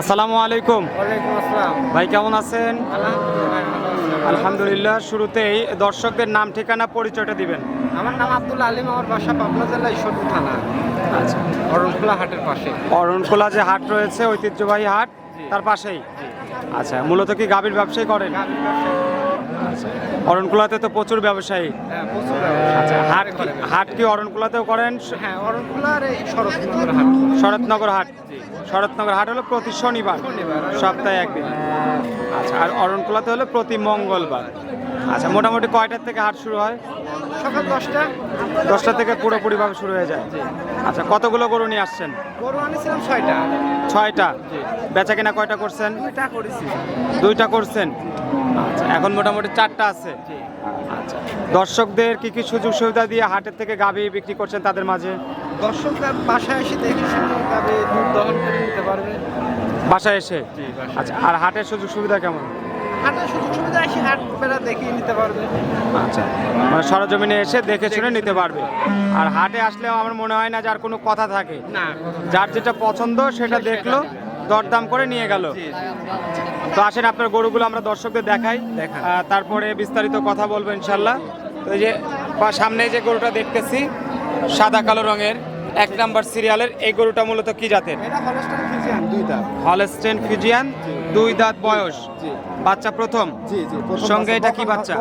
আসসালামু আলাইকুম। ভাই কেমন আছেন? আলহামদুলিল্লাহ। শুরুতেই দর্শকদের নাম ঠিকানা পরিচয়টা দিবেন। আমার নাম আব্দুল আলিম আমার বাসা পাবনা জেলায় ঈশ্বরদী থানা। আচ্ছা। অরণখোলা হাটের পাশে। অরণখোলা যে হাট রয়েছে ঐতিহ্যবাহী হাট তার পাশেই? আচ্ছা মূলত কি গাভীর ব্যবসায়ী করেন। আচ্ছা অরণখোলাতে তো প্রচুর ব্যবসায়ী। হ্যাঁ প্রচুর আচ্ছা হাট কি- হাট কি অরণকুলাতেও করেন? হ্যাঁ এই শরৎনগর হাট। শরৎনগর হাট। শরৎনগর হাট হলো প্রতি শনিবার শনিবার। সপ্তাহে একদিন। আচ্ছা আর অরণকুলাতে হলো প্রতি মঙ্গলবার। আচ্ছা মোটামুটি কয়টার থেকে হাট শুরু হয়? সকাল দশটা। দশটা থেকে পুরোপুরিভাবে শুরু হয়ে যায়? আচ্ছা কতগুলো গরু নিয়ে আসছেন? গরু আনিছিলাম ছয়টা। ছয়টা? বেচা কিনা কয়টা করছেন? দুইটা করেছি। দুইটা করছেন? আচ্ছা এখন মোটামুটি চারটা আছে? আচ্ছা দর্শকদের কি কি সুযোগ সুবিধা দিয়ে হাটের থেকে গাভী বিক্রি করছেন তাদের মাঝে? দর্শকরা বাসায় এসে দেখে তবে দুধ দহন করে নিতে পারবে। বাসায় এসে? আচ্ছা আর হাটের সুযোগ সুবিধা কেমন? হাটের সুযোগ সুবিধা এসে হাট বেড়া দেখিয়ে নিতে পারবে। আচ্ছা মানে সরজমিনে এসে দেখে শুনে নিতে পারবে। আর হাটে আসলেও আমার মনে হয় না যার কোনো কথা থাকে। না। যার যেটা পছন্দ সেটা দেখল দরদাম করে নিয়ে গেল। তো আসেন আপনার গরুগুলো আমরা দর্শকদের দেখাই। তারপরে বিস্তারিত কথা বলব ইনশাল্লাহ। তো এই যে সামনে যে গরুটা দেখতেছি সাদা কালো রঙের। এক নাম্বার সিরিয়ালের এই গরুটা মূলত কি জাতের? হলস্টেন ফিজিয়ান দুই দাঁত। বয়স। বাচ্চা প্রথম? সঙ্গে এটা কি বাচ্চা?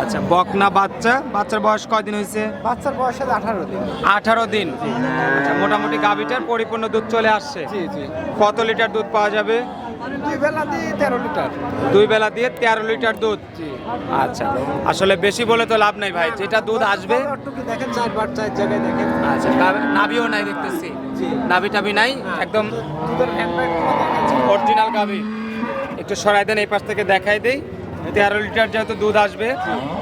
আচ্ছা বকনা বাচ্চা। বাচ্চার বয়স কয়দিন হয়েছে বাচ্চার বয়স আঠারো দিন। আঠারো দিন। আচ্ছা মোটামুটি গাভিটার পরিপূর্ণ দুধ চলে আসছে। জি জি। কত লিটার দুধ পাওয়া যাবে? দুই বেলা দিয়ে তেরো লিটার। দুই বেলা দিয়ে তেরো লিটার দুধ? আচ্ছা আসলে বেশি বলে তো লাভ নাই ভাই যেটা দুধ আসবে। একটু দেখেন চারবার চার জায়গায় দেখেন। আচ্ছা নাভি- নাভিও নাই দেখতেছি। নাভি টাভি নাই একদম দুধের হ্যান্ডব্যাগ অরিজিনাল গাভি। একটু সরাই দেন এই পাশ থেকে দেখাই দেই। তেরো লিটার যেহেতু দুধ আসবে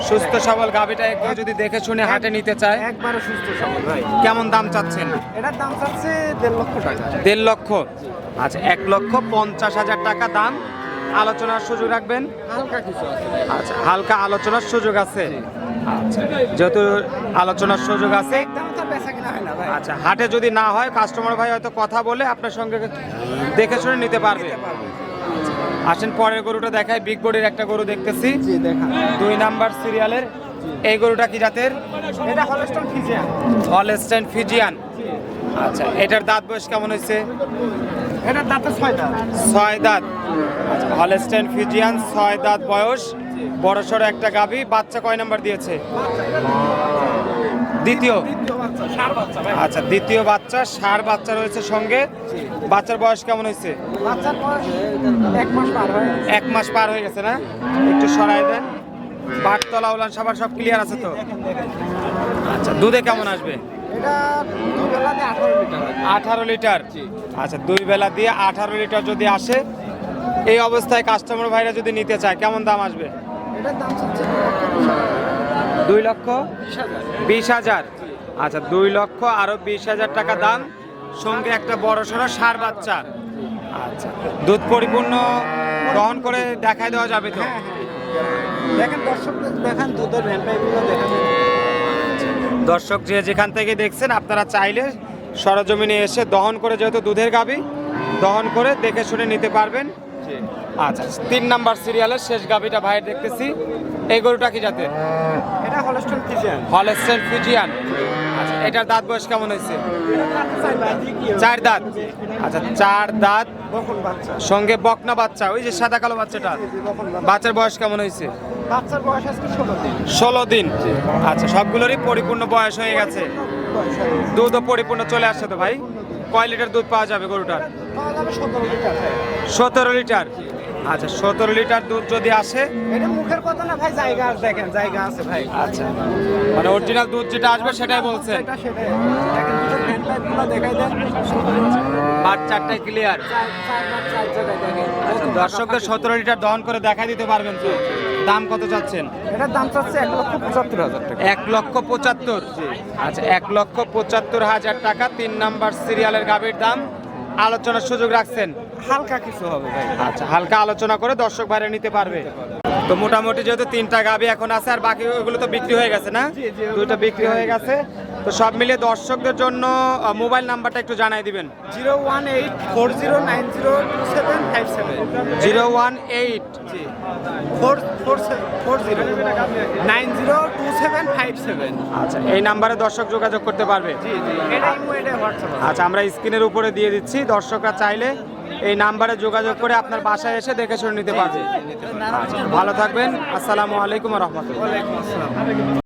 সুস্থ সবল গাভিটা একটু যদি দেখে শুনে হাটে নিতে চায়। একবারে সুস্থ সবল ভাই। কেমন দাম চাচ্ছেন? এটার দাম চাচ্ছে দেড় লক্ষ টাকা। দেড় লক্ষ? আচ্ছা এক লক্ষ পঞ্চাশ হাজার টাকা দাম। আলোচনার সুযোগ রাখবেন? হালকা কিছু আচ্ছা হালকা আলোচনার সুযোগ আছে। আচ্ছা যেহেতু আলোচনার সুযোগ আছে। আচ্ছা হাটে যদি না হয় কাস্টমার ভাই হয়তো কথা বলে আপনার সঙ্গে দেখে শুনে নিতে পারবে। আসেন পরের গরুটা দেখায় বিগ বডির একটা গরু দেখতেছি। দুই নাম্বার সিরিয়ালের এই গরুটা কি জাতের? এটা হলস্টাইন ফ্রিজিয়ান হলস্টাইন ফিজিয়ান আচ্ছা এটার দাঁত বয়স কেমন হয়েছে? এটার দাঁতে ছয় দাঁত? ছয় দাঁত। আচ্ছা ফিজিয়ান ছয় দাঁত বয়স। বড় সড়ো একটা গাভী বাচ্চা কয় নাম্বার দিয়েছে? দ্বিতীয়। আচ্ছা দ্বিতীয় বাচ্চা সার বাচ্চা রয়েছে সঙ্গে। বাচ্চার বয়স কেমন হয়েছে? এক মাস পার হয়ে গেছে। এক মাস পার হয়ে গেছে না? একটু সরাই দেন। বাটতলা উলান সবার সব ক্লিয়ার আছে তো? আচ্ছা দুধে কেমন আসবে? এটা আঠারো লিটার। হয়। আচ্ছা দুই বেলা দিয়ে আঠারো লিটার যদি আসে এই অবস্থায় কাস্টমার ভাইরা যদি নিতে চায় কেমন দাম আসবে? দুই লক্ষ বিশ হাজার। আচ্ছা দুই লক্ষ আরও বিশ হাজার টাকা দাম। সঙ্গে একটা বড় সড়ো সার বাচ্চা। আচ্ছা দুধ পরিপূর্ণ গ্রহণ করে দেখাই দেওয়া যাবে তো? দেখেন দর্শকদের দেখেন দুধের দর্শক যে যেখান থেকে দেখছেন আপনারা চাইলে সরজমিনে এসে দহন করে যেহেতু দুধের গাবি দহন করে দেখে শুনে নিতে পারবেন। আচ্ছা তিন নাম্বার সিরিয়ালের শেষ গাবিটা ভাইয়ের দেখতেছি। এই গরুটা কি জাতের? এটা হলস্টাইন ফ্রিজিয়ান হলেস্টেন ফিজিয়ান। আচ্ছা এটার দাঁত বয়স কেমন হয়েছে? চার দাঁত। আচ্ছা চার দাঁত। সঙ্গে বকনা বাচ্চা ওই যে সাদা কালো বাচ্চাটা। বাচ্চার বয়স কেমন হয়েছে? বাচ্চার বয়স আজকে ষোলো দিন। ষোলো দিন। আচ্ছা সবগুলোরই পরিপূর্ণ বয়স হয়ে গেছে। দুধও পরিপূর্ণ চলে আসছে তো ভাই? কয় লিটার দুধ পাওয়া যাবে গরুটার? সতেরো লিটার। আচ্ছা সতেরো লিটার দুধ যদি আসে? মুখের কথা না ভাই জায়গা আছে দেখেন জায়গা আছে ভাই। আচ্ছা। মানে অরিজিনাল দুধ যেটা আসবে সেটাই বাট চারটায় ক্লিয়ার আচ্ছা, দর্শকদের সতেরো লিটার দহন করে দেখা দিতে পারবেন তো? দাম কত চাচ্ছেন? এটার দাম চাচ্ছে এক লক্ষ পঁচাত্তর হাজার টাকা। এক লক্ষ পঁচাত্তর? আচ্ছা এক লক্ষ পঁচাত্তর হাজার টাকা তিন নাম্বার সিরিয়ালের গাভীর দাম। আলোচনার সুযোগ রাখছেন? হালকা কিছু হবে ভাই। আচ্ছা হালকা আলোচনা করে দর্শক বাইরে নিতে পারবে। তো মোটামুটি যেহেতু তিনটা গাভী এখন আছে আর বাকি ওগুলো তো বিক্রি হয়ে গেছে না? দুটো বিক্রি হয়ে গেছে। তো সব মিলিয়ে দর্শকদের জন্য মোবাইল নাম্বারটা একটু জানাই দিবেন zero one eight four zero nine zero two seven five seven zero one eight four four four zero nine zero two seven five seven আচ্ছা এই নাম্বারে দর্শক যোগাযোগ করতে পারবে জি জি এটা ইমো হোয়াটসঅ্যাপ আচ্ছা আমরা স্ক্রিনের উপরে দিয়ে দিচ্ছি দর্শকরা চাইলে এই নাম্বারে যোগাযোগ করে আপনার বাসায় এসে দেখে শুনে নিতে পারবে আচ্ছা, ভালো থাকবেন আসসালামু আলাইকুম রহমতুল্লাহ